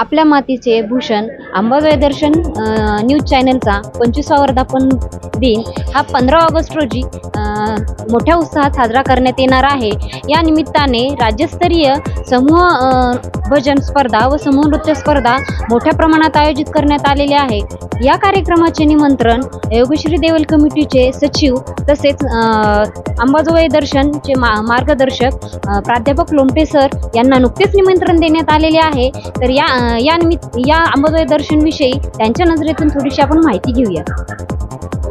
आपल्या मातीचे भूषण अंबाबाई दर्शन न्यूज चॅनलचा पंचवीसा वर्धापन दिन हा पंधरा ऑगस्ट रोजी मोठ्या उत्साहात साजरा करण्यात येणार आहे. या निमित्ताने राज्यस्तरीय समूह भजन स्पर्धा व समूह नृत्य स्पर्धा मोठ्या प्रमाणात आयोजित करण्यात आलेले आहे या कार्यक्रमाचे निमंत्रण योगश्री देवल कमिटीचे सचिव तसेच अंबाजोबाई दर्शनचे मा मार्गदर्शक प्राध्यापक लोमटे सर यांना नुकतेच निमंत्रण देण्यात आलेले आहे. तर या या निमित्त या अंबाजोगाई दर्शनविषयी त्यांच्या नजरेतून थोडीशी आपण माहिती घेऊया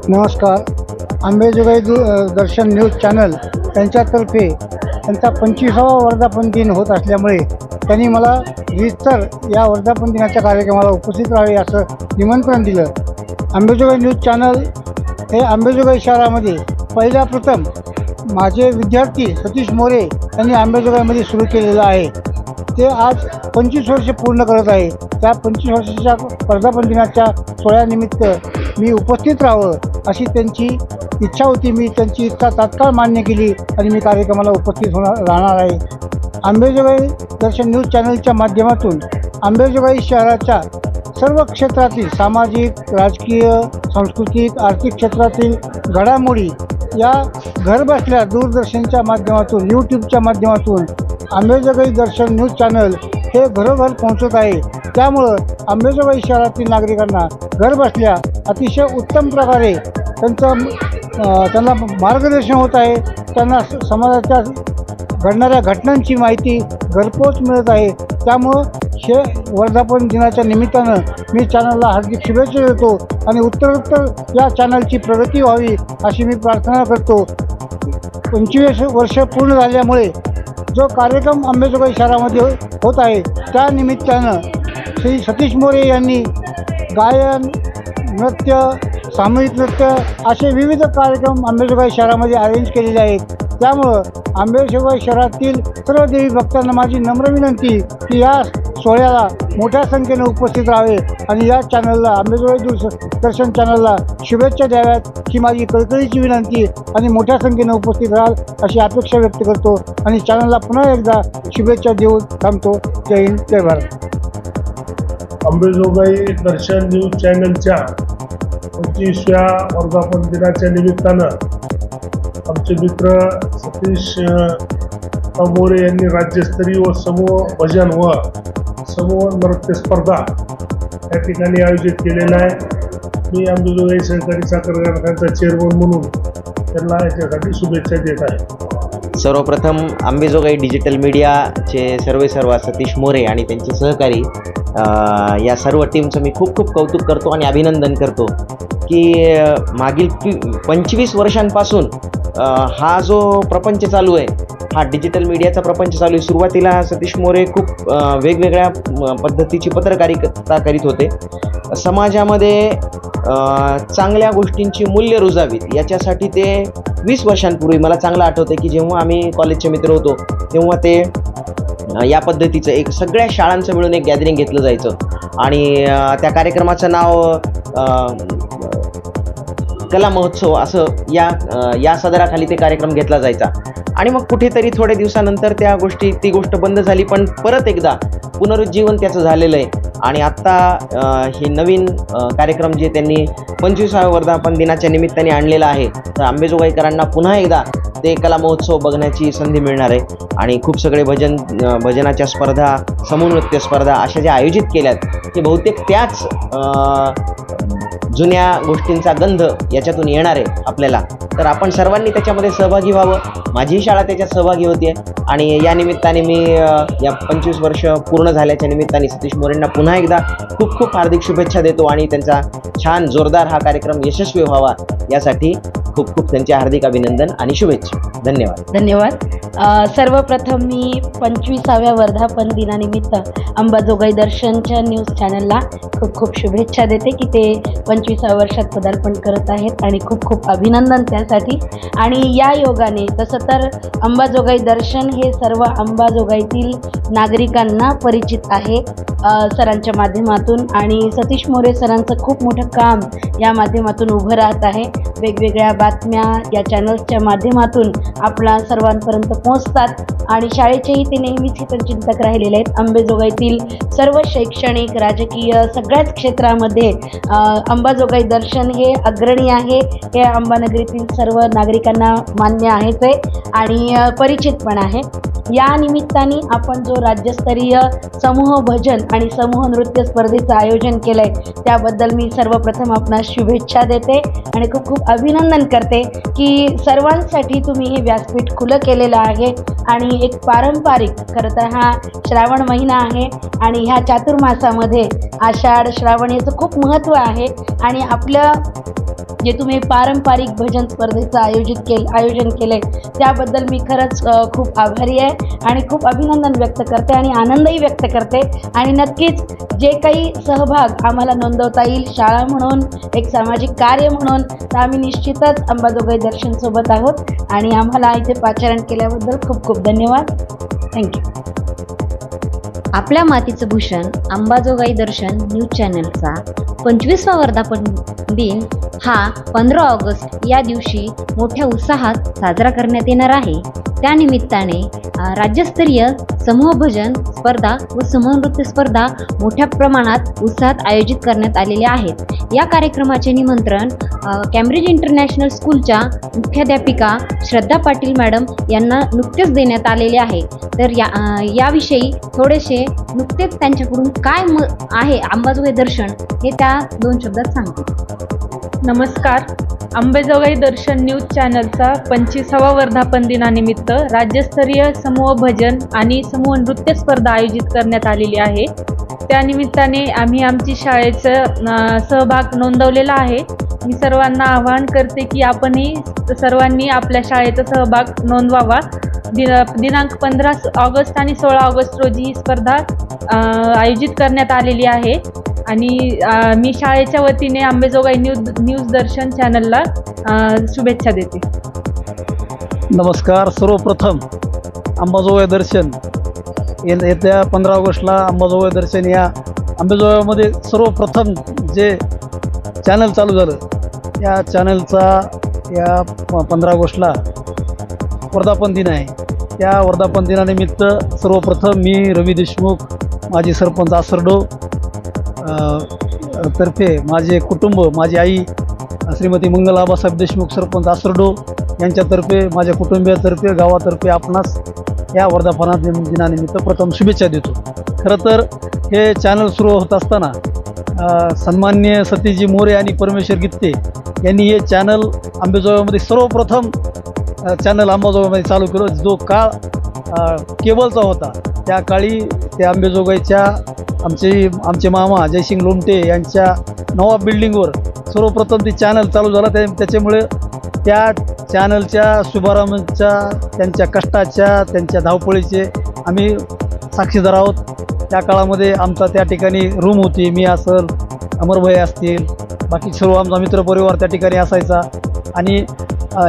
नमस्कार. आंबेजोगाई दु दर्शन न्यूज चॅनल त्यांच्यातर्फे त्यांचा पंचवीसावा वर्धापन दिन होत असल्यामुळे त्यांनी मला रीतसर या वर्धापन दिनाच्या कार्यक्रमाला उपस्थित राहावे असं निमंत्रण दिलं. अंबेजोगाई न्यूज चॅनल हे आंबेजोगाई शहरामध्ये पहिल्या प्रथम माझे विद्यार्थी सतीश मोरे यांनी अंबेजोगाईमध्ये सुरू केलेलं आहे. ते आज पंचवीस वर्ष पूर्ण करत आहे. त्या पंचवीस वर्षाच्या वर्धापन दिनाच्या सोहळ्यानिमित्त मी उपस्थित राहावं अशी त्यांची इच्छा होती. मी त्यांची इच्छा तात्काळ मान्य केली आणि मी कार्यक्रमाला उपस्थित होणार राहणार आहे. आंबेजोगाई दर्शन न्यूज चॅनलच्या माध्यमातून आंबेजोगाई शहराच्या सर्व क्षेत्रातील सामाजिक राजकीय सांस्कृतिक आर्थिक क्षेत्रातील घडामोडी या घरबसल्या दूरदर्शनच्या माध्यमातून यूट्यूबच्या माध्यमातून आंबेजोगाई दर्शन न्यूज चॅनल हे घरोघर पोहोचत आहे. त्यामुळं आंबेजोगाई शहरातील नागरिकांना घरबसल्या अतिशय उत्तम प्रकारे त्यांचं त्यांना मार्गदर्शन होत आहे. त्यांना स- समाजाच्या घडणाऱ्या घटनांची माहिती घरपोच मिळत आहे. त्यामुळं हे वर्धापन दिनाच्या निमित्तानं मी चॅनलला हार्दिक शुभेच्छा देतो आणि उत्तरोत्तर या चॅनलची प्रगती व्हावी अशी मी प्रार्थना करतो. पंचवीस वर्ष पूर्ण झाल्यामुळे जो कार्यक्रम अंबेजोगाई शहरामध्ये होत आहे त्या निमित्तानं श्री सतीश मोरे यांनी गायन नृत्य सामूहिक नृत्य असे विविध कार्यक्रम आंबेजोगाई शहरामध्ये अरेंज केलेले आहेत. त्यामुळं आंबेजोगाई शहरातील सर्व देवी भक्तांना माझी नम्र विनंती की या सोहळ्याला मोठ्या संख्येने उपस्थित राहावे आणि या चॅनलला आंबेजोगाई दूर दर्शन चॅनलला शुभेच्छा द्याव्यात ही माझी कळकळीची विनंती आणि मोठ्या संख्येने उपस्थित राहाल अशी अपेक्षा व्यक्त करतो आणि चॅनलला पुन्हा एकदा शुभेच्छा देऊन थांबतो. जय हिंद जय भारत. अंबेजोगाई दर्शन न्यूज चॅनलच्या पंचवीसव्या वर्धापन दिनाच्या निमित्तानं आमचे मित्र सतीश मोरे यांनी राज्यस्तरीय व समूह भजन व समूह नृत्य स्पर्धा या ठिकाणी आयोजित केलेला आहे. मी अंबेजोगाई सहकारी साखर कारखान्याचा चेअरमन म्हणून त्यांना याच्यासाठी शुभेच्छा देत आहे. सर्वप्रथम आंबेजोगाई डिजिटल मीडियाचे सर्वे सर्व सतीश मोरे आणि त्यांचे सहकारी या सर्व टीमचं मी खूप खूप कौतुक करतो आणि अभिनंदन करतो की मागील पंचवीस वर्षांपासून हा जो प्रपंच चालू आहे हा डिजिटल मीडियाचा प्रपंच चालू आहे. सुरुवातीला सतीश मोरे खूप वेगवेगळ्या पद्धतीची पत्रकारिता करीत होते. समाजामध्ये चांगल्या गोष्टींची मूल्य रुजावीत. याच्यासाठी ते वीस वर्षांपूर्वी मला चांगलं आठवतं की जेव्हा आम्ही कॉलेजचे मित्र होतो तेव्हा ते या पद्धतीचं एक सगळ्या शाळांचं मिळून एक गॅदरिंग घेतलं जायचं. आणि त्या कार्यक्रमाचं नाव कला महोत्सव असं या या सदराखाली ते कार्यक्रम घेतला जायचा. आणि मग कुठेतरी थोड्या दिवसानंतर त्या गोष्टी ती गोष्ट बंद झाली पण परत एकदा पुनरुज्जीवन त्याचं झालेलं आहे. आणि आत्ता हे नवीन कार्यक्रम जे त्यांनी पंचवीसाव्या वर्धापन दिनाच्या निमित्ताने आणलेला आहे तर आंबेजोगाईकरांना पुन्हा एकदा ते कला महोत्सव बघण्याची संधी मिळणार आहे. आणि खूप सगळे भजन भजनाच्या स्पर्धा समूह नृत्य स्पर्धा अशा ज्या आयोजित केल्यात ते बहुतेक त्याच जुन्या गोष्टींचा गंध याच्यातून येणार आहे आपल्याला. तर आपण सर्वांनी त्याच्यामध्ये सहभागी व्हावं. माझीही शाळा त्याच्यात सहभागी होती. आणि या निमित्ताने मी या पंचवीस वर्ष पूर्ण झाल्याच्या निमित्ताने सतीश मोरेंना पुन्हा एकदा खूप खूप हार्दिक शुभेच्छा देतो आणि त्यांचा छान जोरदार हा कार्यक्रम यशस्वी व्हावा यासाठी खूप खूप त्यांचे हार्दिक अभिनंदन आणि शुभेच्छा. धन्यवाद. धन्यवाद. सर्वप्रथम मी पंचवीसाव्या वर्धापन दिनानिमित्त अंबाजोगाई दर्शनच्या न्यूज चॅनलला खूप खूप शुभेच्छा देते की ते पंच पंचवीसा वर्षात पदार्पण करत आहेत आणि खूप खूप अभिनंदन त्यासाठी. आणि या योगाने तसं तर अंबाजोगाई दर्शन हे सर्व अंबाजोगाईतील नागरिकांना परिचित आहे सरांच्या माध्यमातून. आणि सतीश मोरे सरांचं खूप मोठं काम या माध्यमातून उभं राहत आहे. वेगवेगळ्या बातम्या या चॅनल्सच्या माध्यमातून आपला सर्वांपर्यंत पोहोचतात. आणि शाळेचेही ते नेहमीच हितचिंतक राहिलेले आहेत. अंबेजोगाईतील सर्व शैक्षणिक राजकीय सगळ्याच क्षेत्रामध्ये अंबा अंबाजोगाई दर्शन हे अग्रणी आहे हे अंबानगरीतील सर्व नागरिकांना मान्य आहेच आहे आणि परिचित पण आहे. या निमित्ताने आपण जो राज्यस्तरीय समूह भजन आणि समूह नृत्य स्पर्धेचं आयोजन केलं आहे त्याबद्दल मी सर्वप्रथम आपणास शुभेच्छा देते आणि खूप खूप अभिनंदन करते की सर्वांसाठी तुम्ही हे व्यासपीठ खुलं केलेलं आहे आणि एक पारंपरिक खरं तर हा श्रावण महिना आहे आणि ह्या चातुर्मासामध्ये आषाढ श्रावण याचं खूप महत्त्व आहे. आणि आपलं जे तुम्ही पारंपरिक भजन स्पर्धेचं आयोजित केलं आयोजन केलं आहे त्याबद्दल मी खरंच खूप आभारी आहे आणि खूप अभिनंदन व्यक्त करते आणि आनंदही व्यक्त करते. आणि नक्कीच जे काही सहभाग आम्हाला नोंदवता येईल शाळा म्हणून एक सामाजिक कार्य म्हणून तर आम्ही निश्चितच अंबाजोगाई दर्शनसोबत आहोत. आणि आम्हाला इथे पाचारण केल्याबद्दल खूप खूप धन्यवाद. थँक्यू आपल्या मातीचं भूषण अंबाजोगाई दर्शन न्यूज चॅनलचा पंचवीसवा वर्धापन दिन हा पंधरा ऑगस्ट या दिवशी मोठ्या उत्साहात साजरा करण्यात येणार आहे. त्यानिमित्ताने राज्यस्तरीय समूह भजन स्पर्धा व समूह नृत्य स्पर्धा मोठ्या प्रमाणात उत्साहात आयोजित करण्यात आलेल्या आहेत. या कार्यक्रमाचे निमंत्रण कॅम्ब्रिज इंटरनॅशनल स्कूलच्या मुख्याध्यापिका श्रद्धा पाटील मॅडम यांना नुकतेच देण्यात आलेले आहे. तर या याविषयी थोडेसे नुकतेच त्यांच्याकडून काय म आहे अंबाजोगाई दर्शन हे त्या दोन शब्दात सांगतील नमस्कार. अंबेजोगाई दर्शन न्यूज चॅनलचा पंचवीसावा वर्धापन दिनानिमित्त राज्यस्तरीय समूह भजन आणि समूह नृत्य स्पर्धा आयोजित करण्यात आलेली आहे. त्यानिमित्ताने आम्ही आमची शाळेचं सहभाग नोंदवलेला आहे. मी सर्वांना आवाहन करते की आपणही सर्वांनी आपल्या शाळेचा सहभाग नोंदवावा. दिनांक पंधरा ऑगस्ट आणि सोळा ऑगस्ट रोजी ही स्पर्धा आयोजित करण्यात आलेली आहे. आणि मी शाळेच्या वतीने आंबेजोगाई न्यूज न्यूज दर्शन चॅनलला शुभेच्छा देते. नमस्कार. सर्वप्रथम अंबाजोगाई दर्शन. येत्या पंधरा ऑगस्टला अंबाजोगाई दर्शन या अंबाजोगाईमध्ये सर्वप्रथम जे चॅनल चालू झालं या चॅनलचा या पंधरा ऑगस्टला वर्धापन दिन आहे. त्या वर्धापन दिनानिमित्त सर्वप्रथम मी रवी देशमुख माजी सरपंच आसरडो तर्फे माझे कुटुंब माझी आई श्रीमती मंगल आबासाहेब देशमुख सरपंच आसरडो यांच्यातर्फे माझ्या कुटुंबियातर्फे गावातर्फे आपणास या वर्धापना दिन दिनानिमित्त प्रथम शुभेच्छा देतो. खरं तर हे चॅनल सुरू होत असताना सन्मान्य सन्माननीय सतीजी मोरे आणि परमेश्वर गित्ते यांनी हे चॅनल आंबेजोगाईमध्ये सर्वप्रथम चॅनल अंबाजोगाईमध्ये चालू केलं. जो काळ केबलचा होता त्या काळी त्या आंबेजोगाईच्या आमचे आमचे मामा जयसिंग लोमटे यांच्या नवा बिल्डिंगवर सर्वप्रथम ते चॅनल चालू झाला. त्या त्याच्यामुळे त्या चॅनलच्या शुभारंभाच्या त्यांच्या कष्टाच्या त्यांच्या धावपळीचे आम्ही साक्षीदार आहोत. त्या काळामध्ये आमचा त्या ठिकाणी रूम होती मी असल अमरभाई असतील बाकी सर्व आमचा मित्रपरिवार त्या ठिकाणी असायचा. आणि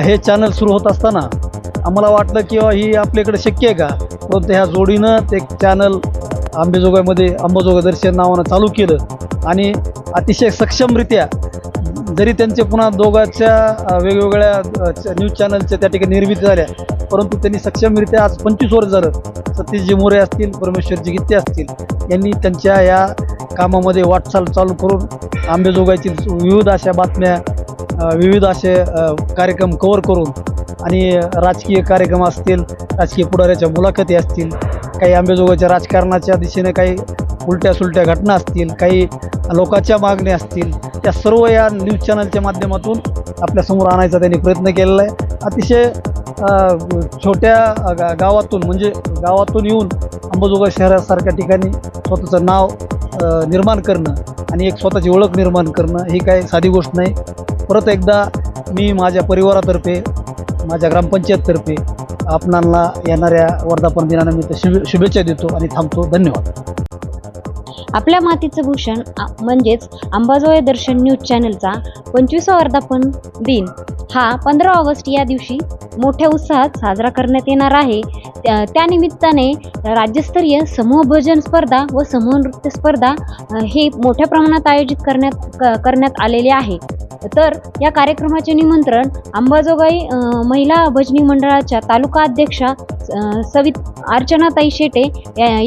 हे चॅनल सुरू होत असताना आम्हाला वाटलं की बुवा ही आपल्याकडे शक्य आहे का? परंतु ह्या जोडीनं ते चॅनल आंबेजोगाईमध्ये अंबाजोगाई दर्शन नावानं चालू केलं. आणि अतिशय सक्षमरित्या जरी त्यांचे पुन्हा दोघांच्या वेगवेगळ्या च- न्यूज चॅनलच्या त्या ठिकाणी निर्मिती झाल्या परंतु त्यांनी सक्षमरित्या आज पंचवीस वर्ष झालं सतीशजी मोरे असतील परमेश्वरजी गित्ते असतील यांनी त्यांच्या या कामामध्ये वाटचाल चालू करून आंबेजोगाईची विविध अशा बातम्या विविध असे कार्यक्रम कवर करून आणि राजकीय कार्यक्रम असतील राजकीय पुढाऱ्याच्या मुलाखती असतील काही आंबेजोगाईच्या राजकारणाच्या दिशेने काही उलट्या सुलट्या घटना असतील काही लोकांच्या मागण्या असतील त्या सर्व या न्यूज चॅनलच्या माध्यमातून आपल्यासमोर आणायचा त्यांनी प्रयत्न केलेला आहे. अतिशय छोट्या गा गावातून म्हणजे गावातून येऊन अंबाजोगाई शहरासारख्या ठिकाणी स्वतःचं नाव निर्माण करणं आणि एक स्वतःची ओळख निर्माण करणं ही काही साधी गोष्ट नाही. परत एकदा मी माझ्या परिवारातर्फे माझ्या ग्रामपंचायततर्फे आपणाला येणाऱ्या वर्धापन दिनानिमित्त शुभे शुभेच्छा देतो आणि थांबतो. धन्यवाद. आपल्या मातीचं भूषण म्हणजेच अंबाजोगाई दर्शन न्यूज चॅनलचा पंचवीसा वर्धापन दिन. हा पंधरा ऑगस्ट या दिवशी मोठ्या उत्साहात साजरा करण्यात येणार आहे. त्या त्यानिमित्ताने राज्यस्तरीय समूह भजन स्पर्धा व समूह नृत्य स्पर्धा हे मोठ्या प्रमाणात आयोजित करण्यात करण्यात आलेले आहे. तर या कार्यक्रमाचे निमंत्रण अंबाजोगाई महिला भजनी मंडळाच्या तालुका अध्यक्षा सवित अर्चनाताई शेटे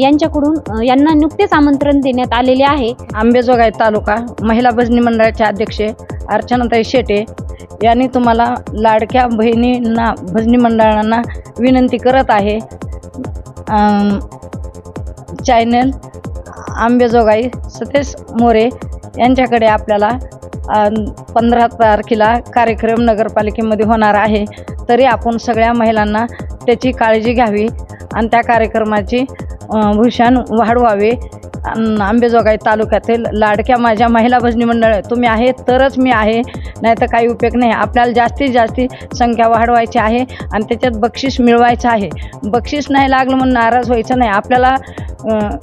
यांच्याकडून यांना नुकतेच आमंत्रण देण्यात आलेले आहे. आंबेजोगाई तालुका महिला भजनी मंडळाचे अध्यक्ष अर्चनाताई शेटे यांनी तुम्हाला लाडक्या बहिणींना भजनी मंडळांना विनंती करत आहे. चॅनल आंबेजोगाई सतेश मोरे यांच्याकडे आपल्याला पंधरा तारखेला कार्यक्रम नगरपालिकेमध्ये होणार आहे. तरी आपण सगळ्या महिलांना त्याची काळजी घ्यावी आणि त्या कार्यक्रमाची भूषण वाढवावे. आंबेजोगाई तालुक्यातील लाडक्या माझ्या महिला भजनी मंडळ आहे. तुम्ही आहे तरच मी आहे. नाही तर काही उपयोग नाही. आपल्याला जास्तीत जास्त संख्या वाढवायची आहे आणि त्याच्यात बक्षीस मिळवायचं आहे. बक्षीस नाही लागलं म्हणून नाराज व्हायचं नाही. आपल्याला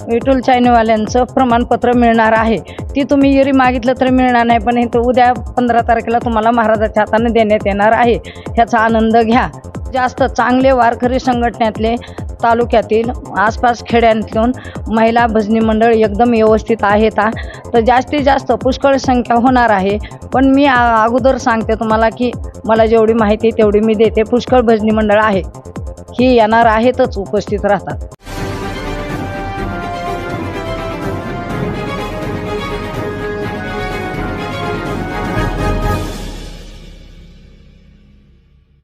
विठुल चायनीवाल्यांचं प्रमाणपत्र मिळणार आहे. ती तुम्ही जरी मागितलं तरी मिळणार नाही पण हे तर उद्या पंधरा तारखेला तुम्हाला महाराजाच्या हाताने देण्यात येणार आहे. ह्याचा आनंद घ्या. जास्त चांगले वारकरी संघटनेतले तालुक्यातील आसपास खेड्यांतून महिला भजनी मंडळ एकदम व्यवस्थित आहेत तर जास्तीत जास्त पुष्कळ संख्या होणार आहे. पण मी अगोदर सांगते तुम्हाला की मला जेवढी माहिती तेवढी मी देते. पुष्कळ भजनी मंडळ आहे. ही येणार आहेतच उपस्थित राहतात.